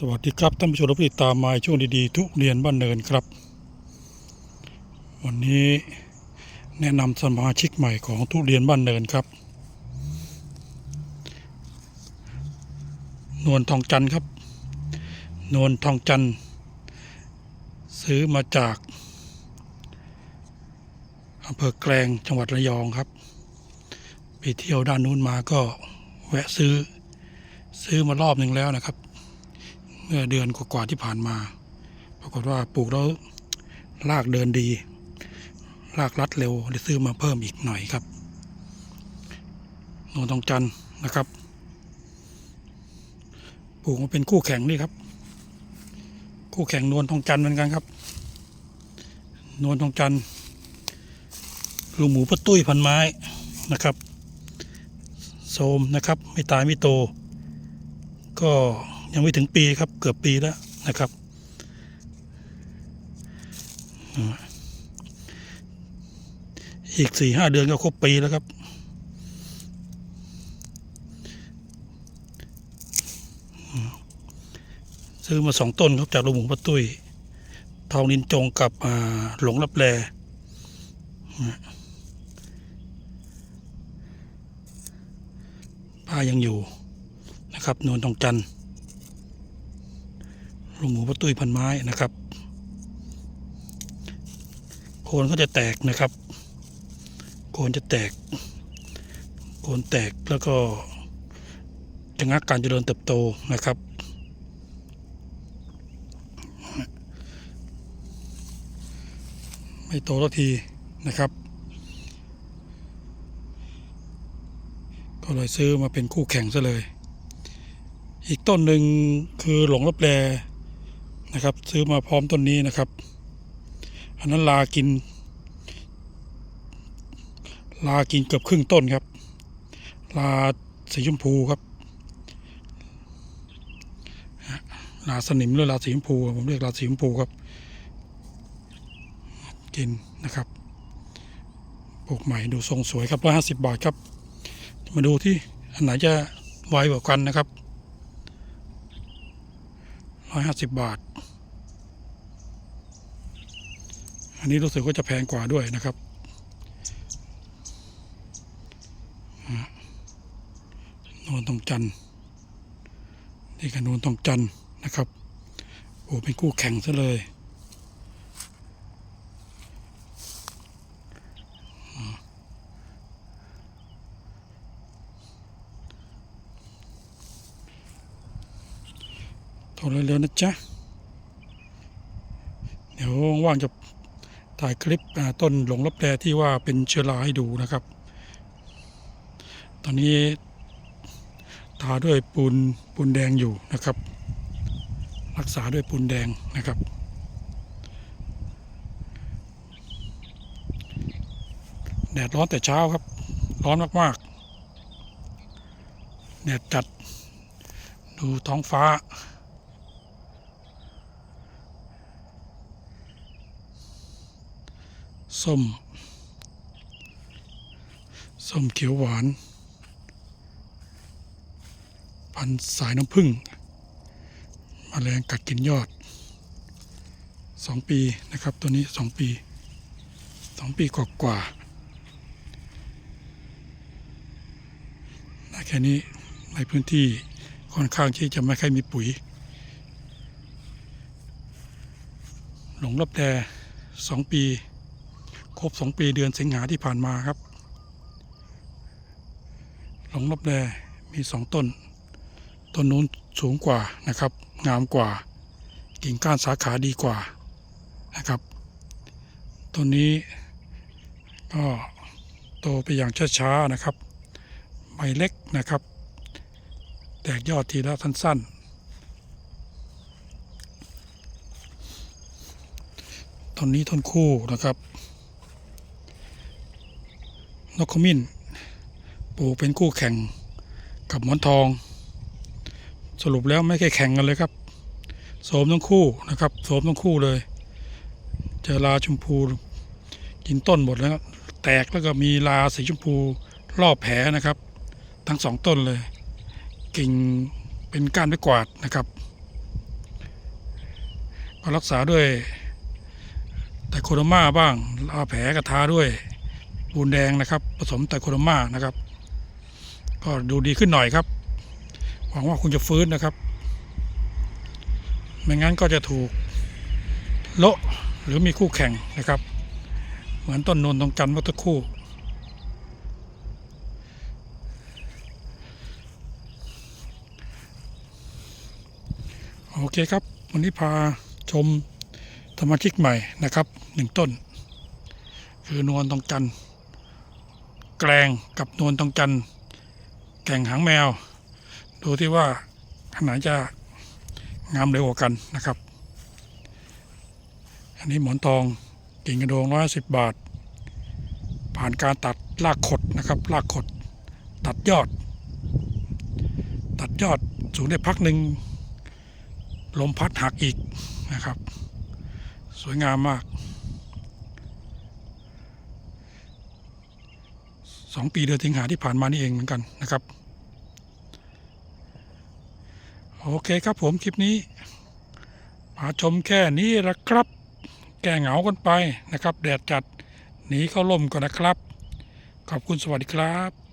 สวัสดีครับท่านผู้ชมที่ติดตามมาช่วงดีๆ ทุเรียนบ้านเนินครับ วันนี้แนะนำสมาชิกใหม่ของทุเรียนบ้านเนินครับ นวลทองจันทร์ครับ นวลทองจันทร์ซื้อมาจากอำเภอแกลงจังหวัดระยองครับ ไปเที่ยวด้านนู้นมาก็แวะซื้อซื้อมารอบหนึ่งแล้วนะครับ เมื่อเดือนกว่าๆที่ผ่านมา ปรากฏว่าปลูกแล้วรากเดินดีรากรัดเร็วเลยซื้อมาเพิ่มอีกหน่อยครับนวลทองจันทร์นะครับปลูกมาเป็นคู่แข่งนี่ครับ คู่แข่งนวลทองจันทร์เหมือนกันครับ นวลทองจันทร์ลูกหมูปะตุ้ยพันไม้นะครับโสมนะครับ ไม่ตายไม่โต ก็ ยังไม่ถึงปีครับ เกือบปีแล้วนะครับ อีกสี่ห้าเดือนก็ครบปีแล้วครับ ซื้อมาสองต้นครับจากลุงหมูปะตุ้ย ทองนินจงกับหลงรับแลป้ายังอยู่นะครับนวลทองจันทร์ ลุงหมูปะตุ้ยพันไม้นะครับ โคนก็จะแตกนะครับ โคนจะแตก โคนแตกแล้วก็จะงักการเจริญเติบโตนะครับไม่โตสักทีนะครับ ก็เลยซื้อมาเป็นคู่แข่งซะเลย อีกต้นหนึ่งคือหลงรับแล นะครับ ซื้อมาพร้อมต้นนี้นะครับ อันนั้นลากิน ลากินเกือบครึ่งต้นครับ ลาสีชมพูครับลาสนิมหรือลาสีชมพูผมเรียกลาสีชมพูครับ กินนะครับปลูกใหม่ดูทรงสวยครับร้อยห้าสิบบาทครับ มาดูที่อันไหนจะไวกว่ากันนะครับ ร้อยห้าสิบบาท อันนี้รู้สึกว่าจะแพงกว่าด้วยนะครับอ่านวลทองจันทร์นี่ก็นวลทองจันนะครับ โอ้เป็นคู่แข่งซะเลย โทรเร็วๆนะจ๊ะ เดี๋ยวว่างจะถ่ายคลิปต้นหลงรับแลที่ว่าเป็นเชื้อราให้ดูนะครับ ตอนนี้ทาด้วยปูนปูนแดงอยู่นะครับ รักษาด้วยปูนแดงนะครับแดดร้อนแต่เช้าครับ ร้อนมากๆแดดจัด ดูท้องฟ้า ส้ม ส้มเขียวหวาน พันสายน้ำผึ้งมแมลงกัดกินยอดสองปีนะครับ ตัวนี้สองปีสองปีกว่ากว่าแค่นี้ในพื้นที่ค่อนข้างที่จะไม่ค่อยมีปุ๋ย หลงรับแดสองปี ครบสองปีเดือนสิงหาที่ผ่านมาครับ หลงรับแดมีสองต้น ต้นนู้นสูงกว่านะครับ งามกว่า กิ่งก้านสาขาดีกว่านะครับ ต้นนี้ก็โตไปอย่างช้าๆนะครับ ใบเล็กนะครับ แตกยอดทีละสั้น ๆต้นนี้ต้นคู่นะครับ นกขมิ้นปลูกเป็นคู่แข่งกับหมอนทอง สรุปแล้วไม่เคยแข่งกันเลยครับโสมทั้งคู่นะครับโสมทั้งคู่เลยเจอลาชมพูกินต้นหมดแล้ว แตกแล้วก็มีลาสีชมพูรอบแผลนะครับ ทั้งสองต้นเลย กิ่งเป็นก้านไม้กวาดนะครับก็รักษาด้วยไตโคโดมาบ้างเอาแผลกระทาด้วย ปูนแดงนะครับ ผสมไตโคโดมานะครับ ก็ดูดีขึ้นหน่อยครับ หวังว่าคุณจะฟื้นนะครับ ไม่งั้นก็จะถูกโละหรือมีคู่แข่งนะครับ เหมือนต้นนนตรงจันทร์เมื่อสักครู่โอเคครับ วันนี้พาชมสมาชิกใหม่นะครับหนึ่งต้น คือนวลตองจันทร์ แกลงกับนวลตองจันแก่งหางแมว ดูที่ว่าขนาดจะงามเร็วกว่ากันนะครับ อันนี้หมอนทองกิ่งกระโดงร้อยสิบบาท ผ่านการตัดรากขดนะครับรากขด ตัดยอด ตัดยอดสูงได้พักหนึ่งลมพัดหักอีกนะครับ สวยงามมาก สองปีเดือนสิงหาที่ผ่านมานี่เองเหมือนกันนะครับ โอเคครับผมคลิปนี้ มาชมแค่นี้ละครับ แก้เหงากันไปนะครับ แดดจัดหนีเข้าล่มก่อนนะครับ ขอบคุณสวัสดีครับ